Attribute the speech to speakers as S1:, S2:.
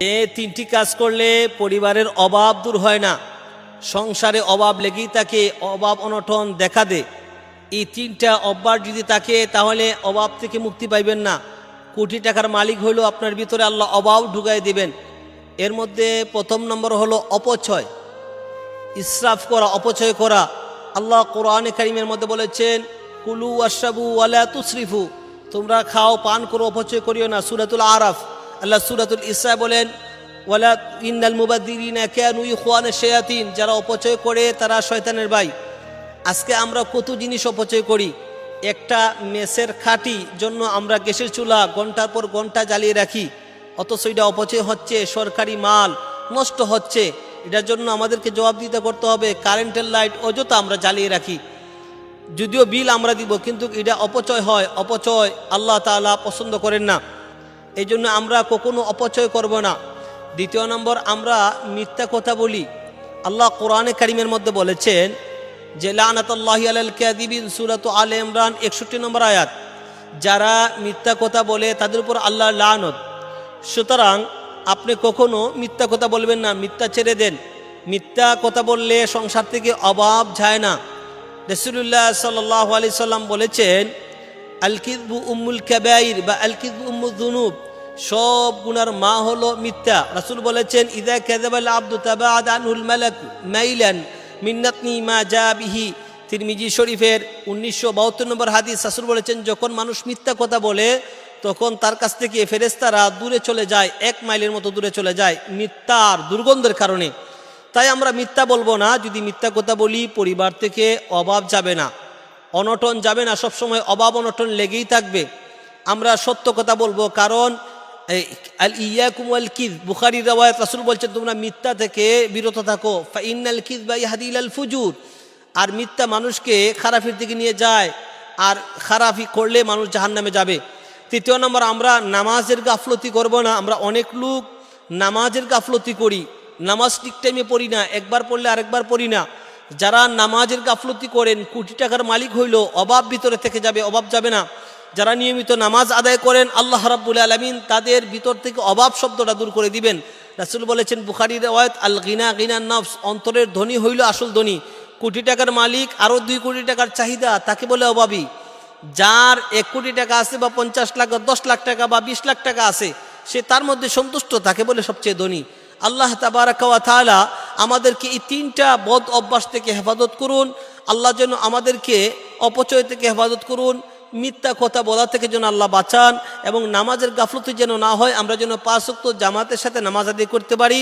S1: এ তিনটি কাজ করলে পরিবারের অভাব দূর হয় না। সংসারে অভাব লেগেই তাকে অভাব অনটন দেখা দে। এই তিনটা অভ্যাস যদি থাকে তাহলে অভাব থেকে মুক্তি পাইবেন না। কোটি টাকার মালিক হইলেও আপনার ভিতরে আল্লাহ, অভাব ঢুকাই দিবেন। এর মধ্যে প্রথম নম্বর হলো অপচয়। ইসরাফ করা, অপচয় করা। আল্লাহ কোরআনে কারিমের মধ্যে বলেছেন, কুলু আশাবু ওয়ালা তুসরিফু। তোমরা খাও, পান করো, অপচয় করিও না। সুরাতুল আরাফ। আল্লাহ সুরাতুল ইসরা বলেন, ওয়ালা ইন্নাল মুবাদ্দিরিনা কানু ইখওয়ানা শায়াতিন যারা অপচয় করে তারা শয়তানের ভাই। আজকে আমরা কত জিনিস অপচয় করি? একটা মেসের খাটি জন্য আমরা গ্যাসের চুলা ঘণ্টার পর ঘণ্টা জ্বালিয়ে রাখি, অথচ এটা অপচয় হচ্ছে, সরকারি মাল নষ্ট হচ্ছে। এটার জন্য আমাদেরকে জবাব দিতে করতে হবে, কারেন্টের লাইট, অযথা আমরা জ্বালিয়ে রাখি। যদিও বিল আমরা দিব, কিন্তু এটা অপচয় হয়, অপচয় আল্লাহ তাআলা পছন্দ করেন না। এই জন্য আমরা কখনো অপচয় করব না। দ্বিতীয় নম্বর, আমরা মিথ্যা কথা বলি। আল্লাহ কোরআনে কারিমের মধ্যে বলেছেন যে, লানাতাল্লাহি আলাল কাদিবিন সূরাত আল ইমরান, একষট্টি নম্বর আয়াত। যারা মিথ্যা কথা বলে, তাদের উপর আল্লাহ লানত। সুতরাং আপনি কখনো মিথ্যা কথা বলবেন না, মিথ্যা ছেড়ে দেন। মিথ্যা কথা বললে সংসার থেকে অভাব যায় না। রসুল্লাহ সাল্লাহ সাল্লাম বলেছেন আলকিদবু উম্মুল কাবাইর বা আলকিদবু উম্মুল দুনুব, সব গুনার মা হলো মিথ্যা। রাসূল বলেছেন, ইদা কাযাবাল আব্দু তাবাআদ আনহুল মালাক মাইলান মিন্নাতনি মা যা বিহি। তিরমিজি শরীফের উনিশশো বাহাত্তর নম্বর হাদিস রাসূল বলেছেন, যখন মানুষ মিথ্যা কথা বলে, তখন তার কাছ থেকে ফেরেস্তারা দূরে চলে যায়, এক মাইলের মতো দূরে চলে যায়, মিথ্যার দুর্গন্ধের কারণে। তাই আমরা মিথ্যা বলব না, যদি মিথ্যা কথা বলি, পরিবার থেকে অভাব যাবে না। অনটন যাবে না, সবসময় অভাব অনটন লেগেই থাকবে। আমরা সত্য কথা বলব, কারণ আল ইয়াকুম আল কিদ বুখারি রাওয়ায়াত রাসূল বলছেন, তোমরা মিথ্যা থেকে বিরত থাকো। ইন্নাল কিদ বা ইহাদিল আল ফুজুর, আর মিথ্যা মানুষকে খারাপের দিকে নিয়ে যায়, আর খারাপি করলে মানুষ জাহান্নামে যাবে। তৃতীয় নম্বর, আমরা নামাজের গাফলতি করব না, আমরা অনেক লোক নামাজের গাফলতি করি। নামাজ ঠিক টাইমে পড়ি না, একবার পড়লে আরেকবার পড়ি না। যারা নামাজের গাফলতি করেন, কোটি টাকার মালিক হইল, অভাব ভিতরে থেকে যাবে, অভাব যাবে না। যারা নিয়মিত নামাজ আদায় করেন, আল্লাহ রাব্বুল আলমিন তাদের ভিতর থেকে অভাব শব্দটা দূর করে দিবেন। রাসুল বলেছেন বুখারি রেওয়ায়ত, আল গিনা গিনা নফস, অন্তরের ধনী হইল আসল ধনী। কোটি টাকার মালিক আরও দুই কোটি টাকার চাহিদা, তাকে বলে অভাবী। যার এক কোটি টাকা আছে বা পঞ্চাশ লাখ, বা দশ লাখ টাকা, বা বিশ লাখ টাকা আছে, সে তার মধ্যে সন্তুষ্ট, তাকে বলে সবচেয়ে ধনী। আল্লাহ তাবারাকাওয়া আমাদেরকে এই তিনটা বদ অভ্যাস থেকে হেফাজত করুন। আল্লাহ যেন আমাদেরকে অপচয় থেকে হেফাজত করুন। মিথ্যা কথা বলা থেকে যেন আল্লাহ বাঁচান এবং নামাজের গাফলতি যেন না হয়, আমরা যেন পাঁচ ওয়াক্ত জামাতের সাথে নামাজ আদি করতে পারি।